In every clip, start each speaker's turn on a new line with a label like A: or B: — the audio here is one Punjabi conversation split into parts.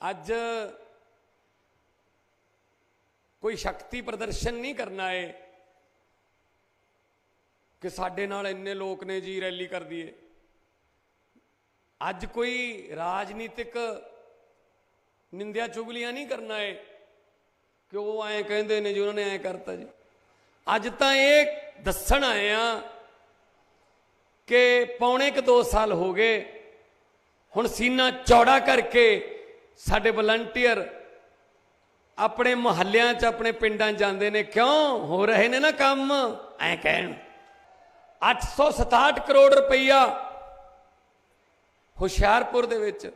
A: ਅੱਜ ਕੋਈ ਸ਼ਕਤੀ ਪ੍ਰਦਰਸ਼ਨ ਨਹੀਂ ਕਰਨਾ ਏ ਕਿ ਸਾਡੇ ਨਾਲ ਇੰਨੇ ਲੋਕ ਨੇ ਜੀ ਰੈਲੀ ਕਰ ਦਈਏ। ਅੱਜ ਕੋਈ ਰਾਜਨੀਤਿਕ ਨਿੰਦਿਆ ਚੁਗਲੀਆਂ ਨਹੀਂ ਕਰਨਾ ਏ ਕਿ ਉਹ ਐਂ ਕਹਿੰਦੇ ਨੇ ਜੀ, ਉਹਨਾਂ ਨੇ ਐਂ ਕਰਤਾ ਜੀ। ਅੱਜ ਤਾਂ ਇਹ ਦੱਸਣ ਆਏ ਆ ਕਿ ਪੌਣੇ ਕੁ 2 ਸਾਲ ਹੋ ਗਏ, ਹੁਣ ਸੀਨਾ ਚੌੜਾ ਕਰਕੇ ਸਾਡੇ ਵਲੰਟੀਅਰ ਆਪਣੇ ਮੁਹੱਲਿਆਂ 'ਚ, ਆਪਣੇ ਪਿੰਡਾਂ 'ਚ ਜਾਂਦੇ ਨੇ। ਕਿਉਂ? ਹੋ ਰਹੇ ਨੇ ਨਾ ਕੰਮ। ਐ ਕਹਿਣ। 867 ਕਰੋੜ ਰੁਪਈਆ ਹੁਸ਼ਿਆਰਪੁਰ ਦੇ ਵਿੱਚ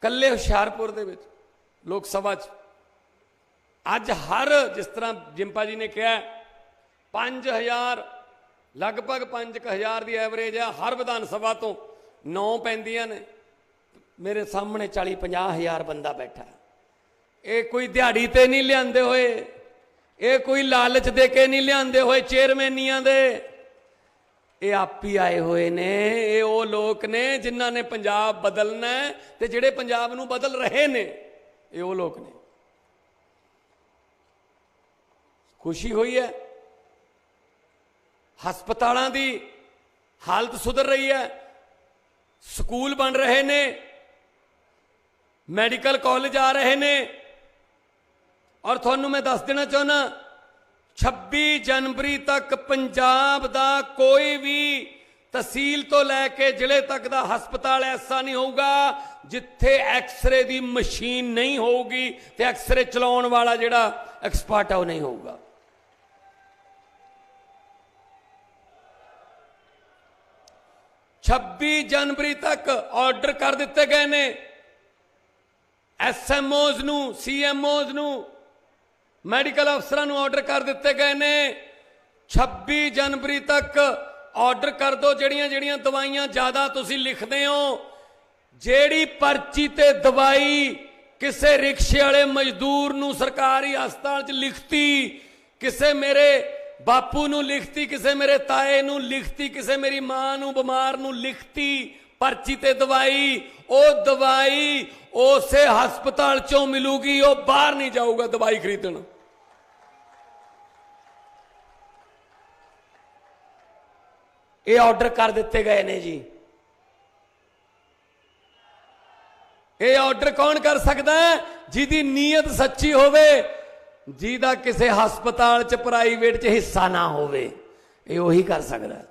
A: ਕੱਲੇ ਹੁਸ਼ਿਆਰਪੁਰ ਦੇ ਵਿੱਚ, ਲੋਕ ਸਭਾ 'ਚ। ਅੱਜ ਹਰ, ਜਿਸ ਤਰ੍ਹਾਂ ਜਿੰਪਾ ਜੀ ਨੇ ਕਿਹਾ 5000 ਲਗਭਗ 5000 ਦੀ ਐਵਰੇਜ ਹੈ ਹਰ ਵਿਧਾਨ ਸਭਾ ਤੋਂ 9 ਪੈਂਦੀਆਂ ਨੇ। ਮੇਰੇ ਸਾਹਮਣੇ 40 50000 ਬੰਦਾ ਬੈਠਾ। ਇਹ ਕੋਈ ਦਿਹਾੜੀ ਤੇ ਨਹੀਂ ਲਿਆਂਦੇ ਹੋਏ, ਇਹ ਕੋਈ ਲਾਲਚ ਦੇ ਕੇ ਨਹੀਂ ਲਿਆਂਦੇ ਹੋਏ ਚੇਅਰਮੈਨੀਆਂ ਦੇ। ਇਹ ਆਪ ਹੀ ਆਏ ਹੋਏ ਨੇ, ਇਹ ਉਹ ਲੋਕ ਨੇ ਜਿਨ੍ਹਾਂ ਨੇ ਪੰਜਾਬ ਬਦਲਣਾ ਹੈ ਤੇ ਜਿਹੜੇ ਪੰਜਾਬ ਨੂੰ ਬਦਲ ਰਹੇ ਨੇ, ਇਹ ਉਹ ਲੋਕ ਨੇ। ਖੁਸ਼ੀ ਹੋਈ ਹੈ। ਹਸਪਤਾਲਾਂ ਦੀ ਹਾਲਤ ਸੁਧਰ ਰਹੀ ਹੈ। ਸਕੂਲ ਬਣ ਰਹੇ ਨੇ। ਮੈਡੀਕਲ ਕਾਲਜ ਆ ਰਹੇ ਨੇ। ਔਰ ਤੁਹਾਨੂੰ ਮੈਂ ਦੱਸ ਦੇਣਾ ਚਾਹੁੰਦਾ 26 ਜਨਵਰੀ ਤੱਕ ਪੰਜਾਬ ਦਾ ਕੋਈ ਵੀ ਤਹਿਸੀਲ ਤੋਂ ਲੈ ਕੇ ਜ਼ਿਲ੍ਹੇ ਤੱਕ ਦਾ ਹਸਪਤਾਲ ਐਸਾ ਨਹੀਂ ਹੋਊਗਾ ਜਿੱਥੇ ਐਕਸ-ਰੇ ਦੀ ਮਸ਼ੀਨ ਨਹੀਂ ਹੋਊਗੀ ਤੇ ਐਕਸ-ਰੇ ਚਲਾਉਣ ਵਾਲਾ ਜਿਹੜਾ ਐਕਸਪਰਟ ਆ ਉਹ ਨਹੀਂ ਹੋਊਗਾ। ਛੱਬੀ ਜਨਵਰੀ ਤੱਕ ਆਰਡਰ ਕਰ ਦਿੱਤੇ ਗਏ ਨੇ। ਐਸਐਮਓਜ਼ ਨੂੰ ਸੀਐਮਓਜ਼ ਨੂੰ ਮੈਡੀਕਲ ਅਫਸਰਾਂ ਨੂੰ ਆਰਡਰ ਕਰ ਦਿੱਤੇ ਗਏ ਨੇ। 26 ਜਨਵਰੀ ਤੱਕ ਆਰਡਰ ਕਰ ਦਿਓ ਜਿਹੜੀਆਂ ਜਿਹੜੀਆਂ ਦਵਾਈਆਂ ਜ਼ਿਆਦਾ ਤੁਸੀਂ ਲਿਖਦੇ ਹੋ। ਜਿਹੜੀ ਪਰਚੀ ਤੇ ਦਵਾਈ ਕਿਸੇ ਰਿਕਸ਼ੇ ਵਾਲੇ ਮਜ਼ਦੂਰ ਨੂੰ ਸਰਕਾਰੀ ਹਸਪਤਾਲ 'ਚ ਲਿਖਤੀ, ਕਿਸੇ ਮੇਰੇ ਬਾਪੂ ਨੂੰ ਲਿਖਤੀ, ਕਿਸੇ ਮੇਰੇ ਤਾਏ ਨੂੰ ਲਿਖਤੀ, ਕਿਸੇ ਮੇਰੀ ਮਾਂ ਨੂੰ, ਬਿਮਾਰ ਨੂੰ ਲਿਖਤੀ ਪਰਚੀ ਤੇ ਦਵਾਈ, ਉਹ ਦਵਾਈ ਉਸੇ ਹਸਪਤਾਲ 'ਚੋਂ ਮਿਲੂਗੀ, ਉਹ ਬਾਹਰ ਨਹੀਂ ਜਾਊਗਾ ਦਵਾਈ ਖਰੀਦਣ। ਇਹ ਆਰਡਰ ਕਰ ਦਿੱਤੇ ਗਏ ਨੇ ਜੀ। ਇਹ ਆਰਡਰ ਕੌਣ ਕਰ ਸਕਦਾ ਜਿਹਦੀ ਨੀਅਤ ਸੱਚੀ ਹੋਵੇ, ਜਿਹਦਾ ਕਿਸੇ ਹਸਪਤਾਲ 'ਚ ਪ੍ਰਾਈਵੇਟ 'ਚ ਹਿੱਸਾ ਨਾ ਹੋਵੇ। ਇਹ ਉਹੀ ਕਰ ਸਕਦਾ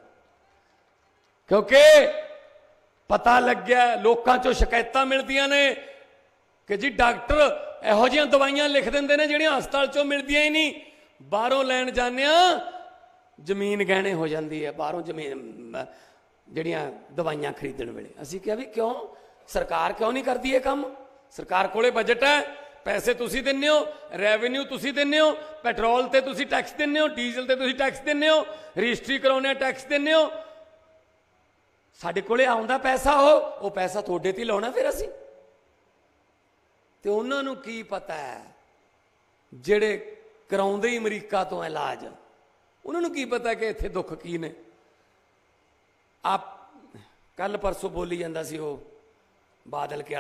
A: ਕਿਉਂਕਿ ਪਤਾ ਲੱਗਿਆ, ਲੋਕਾਂ 'ਚੋਂ ਸ਼ਿਕਾਇਤਾਂ ਮਿਲਦੀਆਂ ਨੇ ਕਿ ਜੀ ਡਾਕਟਰ ਇਹੋ ਜਿਹੀਆਂ ਦਵਾਈਆਂ ਲਿਖ ਦਿੰਦੇ ਨੇ ਜਿਹੜੀਆਂ ਹਸਪਤਾਲ 'ਚੋਂ ਮਿਲਦੀਆਂ ਹੀ ਨਹੀਂ। ਬਾਹਰੋਂ ਲੈਣ ਜਾਂਦੇ ਆ ਜ਼ਮੀਨ ਗਹਿਣੇ ਹੋ ਜਾਂਦੀ ਹੈ, ਬਾਹਰੋਂ ਜ਼ਮੀਨ ਜਿਹੜੀਆਂ ਦਵਾਈਆਂ ਖਰੀਦਣ ਵੇਲੇ। ਅਸੀਂ ਕਿਹਾ ਵੀ ਕਿਉਂ? ਸਰਕਾਰ ਕਿਉਂ ਨਹੀਂ ਕਰਦੀ ਇਹ ਕੰਮ? ਸਰਕਾਰ ਕੋਲੇ ਬਜਟ ਹੈ, ਪੈਸੇ ਤੁਸੀਂ ਦਿੰਦੇ ਹੋ ਰੈਵਨਿਊ ਤੁਸੀਂ ਦਿੰਦੇ ਹੋ ਪੈਟਰੋਲ ਤੇ ਤੁਸੀਂ ਟੈਕਸ ਦਿੰਦੇ ਹੋ ਡੀਜ਼ਲ ਤੇ ਤੁਸੀਂ ਟੈਕਸ ਦਿੰਦੇ ਹੋ, ਰਜਿਸਟਰੀ ਕਰਾਉਣੇ ਟੈਕਸ ਦਿੰਦੇ ਹੋ। ਸਾਡੇ ਕੋਲੇ ਆਉਂਦਾ ਪੈਸਾ ਉਹ ਉਹ ਪੈਸਾ ਤੁਹਾਡੇ ਤੇ ਲਾਉਣਾ ਫਿਰ ਅਸੀਂ। ਤੇ ਉਹਨਾਂ ਨੂੰ ਕੀ ਪਤਾ ਹੈ, ਜਿਹੜੇ ਕਰਾਉਂਦੇ ਹੀ ਅਮਰੀਕਾ ਤੋਂ ਇਲਾਜ, ਉਹਨਾਂ ਨੂੰ ਕੀ ਪਤਾ ਕਿ ਇੱਥੇ ਦੁੱਖ ਕੀ ਨੇ? ਆਪ ਕੱਲ ਪਰਸੋਂ ਬੋਲੀ ਜਾਂਦਾ ਸੀ ਉਹ, ਬਾਦਲ ਕੇ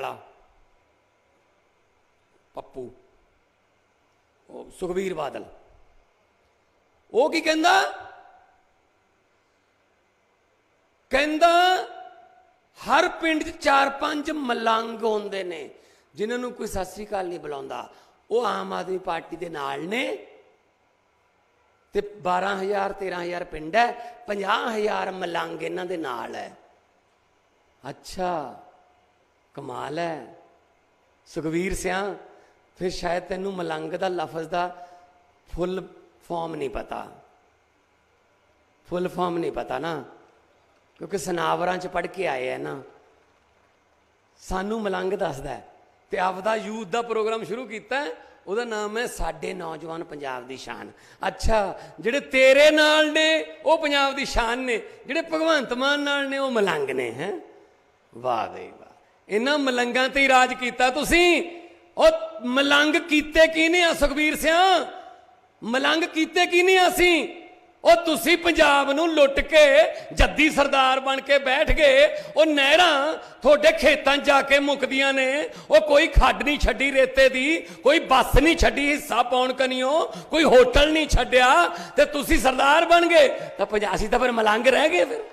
A: ਪੱਪੂ। ਉਹ ਸੁਖਵੀਰ ਬਾਦਲ। ਉਹ ਕੀ ਕਹਿੰਦਾ? ਕਹਿੰਦਾ, ਹਰ ਪਿੰਡ 'ਚ ਚਾਰ ਪੰਜ ਮਲੰਗ ਹੁੰਦੇ ਨੇ, ਜਿਨ੍ਹਾਂ ਨੂੰ ਕੋਈ ਸਤਿ ਸ੍ਰੀ ਅਕਾਲ ਨਹੀਂ ਬੁਲਾਉਂਦਾ। ਉਹ ਆਮ ਆਦਮੀ ਪਾਰਟੀ ਦੇ ਨਾਲ ਨੇ ਤੇ 12000 13000 ਪਿੰਡ ਹੈ 50000 ਮਲੰਗ ਇਹਨਾਂ ਦੇ ਨਾਲ ਹੈ। ਅੱਛਾ, ਕਮਾਲ ਹੈ। ਸੁਖਵੀਰ ਸਿਆ, ਫਿਰ ਸ਼ਾਇਦ ਤੈਨੂੰ ਮਲੰਗ ਦਾ, ਲਫ਼ਜ਼ ਦਾ ਫੁੱਲ ਫਾਰਮ ਨਹੀਂ ਪਤਾ। ਫੁੱਲ ਫਾਰਮ ਨਹੀਂ ਪਤਾ ਨਾ। ਕਿਉਂਕਿ ਸਨਾਵਰਾਂ ਚ ਪੜ ਕੇ ਆਏ ਆ ਨਾ। ਸਾਨੂੰ ਮਲੰਗ ਦੱਸਦਾ ਹੈ ਤੇ ਆਪਦਾ ਯੂਥ ਦਾ ਪ੍ਰੋਗਰਾਮ ਸ਼ੁਰੂ ਕੀਤਾ ਉਹਦਾ ਨਾਮ ਹੈ ਸਾਡੇ ਨੌਜਵਾਨ ਪੰਜਾਬ ਦੀ ਸ਼ਾਨ। ਅੱਛਾ, ਜਿਹੜੇ ਤੇਰੇ ਨਾਲ ਨੇ, ਉਹ ਪੰਜਾਬ ਦੀ ਸ਼ਾਨ ਨੇ। ਜਿਹੜੇ ਭਗਵੰਤ ਮਾਨ ਨਾਲ ਨੇ, ਉਹ ਮਲੰਗ ਨੇ, ਹੈ? ਵਾਹ ਬਈ ਵਾਹ। ਇਹਨਾਂ ਮਲੰਗਾਂ ਤੇ ਹੀ ਰਾਜ ਕੀਤਾ ਤੁਸੀਂ। ਉਹ ਮਲੰਗ ਕੀਤੇ ਕੀ ਨੇ ਆ ਸੁਖਬੀਰ ਸਿਆ? ਮਲੰਗ ਕੀਤੇ ਕੀ ਨਹੀਂ ਅਸੀਂ? ਉਹ ਤੁਸੀਂ ਪੰਜਾਬ ਨੂੰ ਲੁੱਟ ਕੇ ਜੱਦੀ ਸਰਦਾਰ ਬਣ ਕੇ ਬੈਠ ਗਏ। ਉਹ ਨਹਿਰਾਂ ਤੁਹਾਡੇ ਖੇਤਾਂ ਜਾ ਕੇ ਮੁੱਕਦੀਆਂ ਨੇ। ਉਹ ਕੋਈ ਖੱਡ ਨਹੀਂ ਛੱਡੀ ਰੇਤੇ ਦੀ, ਕੋਈ ਬੱਸ ਨਹੀਂ ਛੱਡੀ ਹਿੱਸਾ ਪਾਉਣ ਕਨੀਓ, ਕੋਈ ਹੋਟਲ ਨਹੀਂ ਛੱਡਿਆ ਤੇ ਤੁਸੀਂ ਸਰਦਾਰ ਬਣ ਗਏ। ਤਾਂ ਪੰਜਾਬ ਅਸੀਂ ਤਾਂ ਫਿਰ ਮਲੰਗ ਰਹਿ ਗਏ ਫਿਰ।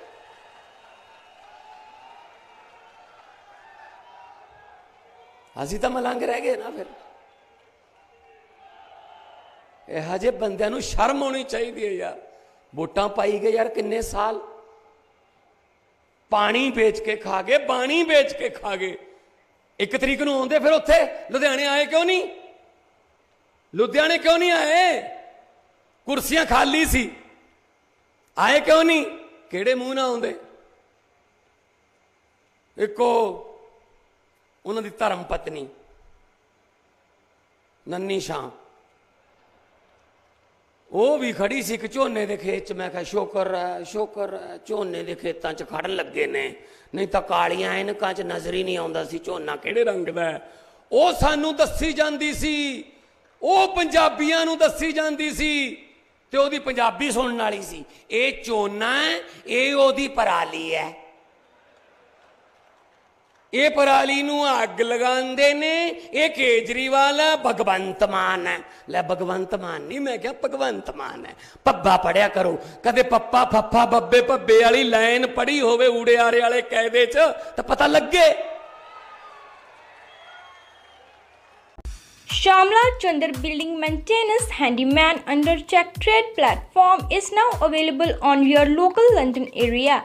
A: ਅਸੀਂ ਤਾਂ ਮਲੰਗ ਰਹਿ ਗਏ ਨਾ ਫਿਰ। ਇਹੋ ਜਿਹੇ ਬੰਦਿਆਂ ਨੂੰ ਸ਼ਰਮ ਆਉਣੀ ਚਾਹੀਦੀ ਹੈ ਯਾਰ। ਵੋਟਾਂ ਪਾਈ ਗਏ ਯਾਰ ਕਿੰਨੇ ਸਾਲ? ਪਾਣੀ ਵੇਚ ਕੇ ਖਾ ਗਏ, ਬਾਣੀ ਵੇਚ ਕੇ ਖਾ ਗਏ। ਇੱਕ ਤਰੀਕ ਨੂੰ ਆਉਂਦੇ ਫਿਰ ਉੱਥੇ? ਲੁਧਿਆਣੇ ਆਏ ਕਿਉਂ ਨਹੀਂ? ਲੁਧਿਆਣੇ ਕਿਉਂ ਨਹੀਂ ਆਏ? ਕੁਰਸੀਆਂ ਖਾਲੀ ਸੀ। ਆਏ ਕਿਉਂ ਨਹੀਂ? ਕਿਹੜੇ ਮੂੰਹ ਨਾਲ ਆਉਂਦੇ? ਇੱਕੋ ਉਹਨਾਂ ਦੀ ਧਰਮ ਪਤਨੀ, ਨੰਨੀ ਸ਼ਾਂ ਉਹ ਵੀ ਖੜੀ ਸੀ ਇੱਕ ਝੋਨੇ ਦੇ ਖੇਤ 'ਚ। ਮੈਂ ਕਿਹਾ, ਸ਼ੁਕਰ ਹੈ ਸ਼ੁਕਰ ਹੈ, ਝੋਨੇ ਦੇ ਖੇਤਾਂ 'ਚ ਖੜਨ ਲੱਗੇ ਨੇ। ਨਹੀਂ ਤਾਂ ਕਾਲੀਆਂ ਐਨਕਾਂ 'ਚ ਨਜ਼ਰ ਹੀ ਨਹੀਂ ਆਉਂਦਾ ਸੀ ਝੋਨਾ ਕਿਹੜੇ ਰੰਗ ਦਾ ਉਹ ਸਾਨੂੰ ਦੱਸੀ ਜਾਂਦੀ ਸੀ, ਉਹ ਪੰਜਾਬੀਆਂ ਨੂੰ ਦੱਸੀ ਜਾਂਦੀ ਸੀ ਤੇ ਉਹਦੀ ਪੰਜਾਬੀ ਸੁਣਨ ਵਾਲੀ ਸੀ। ਇਹ ਝੋਨਾ ਇਹ ਉਹਦੀ ਪਰਾਲੀ ਹੈ। ਇਹ ਪਰਾਲੀ ਨੂੰ ਅੱਗ ਲਗਾਉਂਦੇ ਨੇ ਇਹ ਕੇਜਰੀਵਾਲ ਹੈ ਭਗਵੰਤ ਮਾਨ ਹੈ ਲੈ ਭਗਵੰਤ ਮਾਨ ਨਹੀਂ ਮੈਂ ਕਿਹਾ ਭਗਵੰਤ ਮਾਨ ਹੈ ਪੱਬਾ ਪੜਿਆ ਕਰੋ ਕਦੇ ਪੱਪਾ ਫੱਫਾ ਬੱਬੇ ਭੱਬੇ ਵਾਲੀ ਲਾਈਨ ਪੜੀ ਹੋਵੇ ਊੜਿਆਰੇ ਵਾਲੇ ਕਾਇਦੇ 'ਚ ਤਾਂ ਪਤਾ ਲੱਗੇ
B: Shamla Chandar Building Maintenance Handyman under Check Trade platform is now available on your local London area.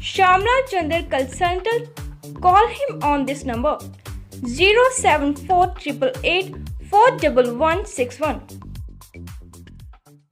B: Shamla Chandar Consultant. Call him on this number 07488 41161.